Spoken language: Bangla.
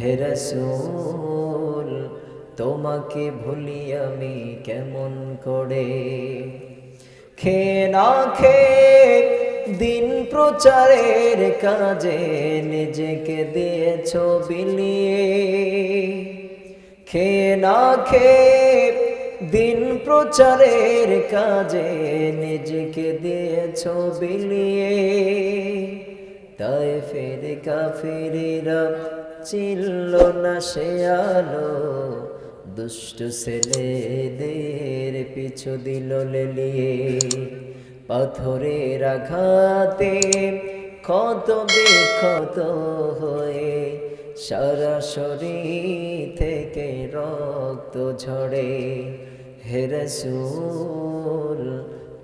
হে রসূল, তোমাকে ভুলি আমি কেমন করে? খে না খে দিন প্রচারের কাজে নিজেকে দিয়েছ বিলিয়ে। খে না খে দিন প্রচারের কাজে নিজেকে দিয়েছ বিলিয়ে। কাফিরিরা চিল্ল না সে আলো। দুষ্ট ছেলেদের পিছু দিল লেলিয়ে। পাথরের আঘাতে ক্ষত বিক্ষত হয়ে সারা শরীর থেকে রক্ত ঝরে। হে রসূল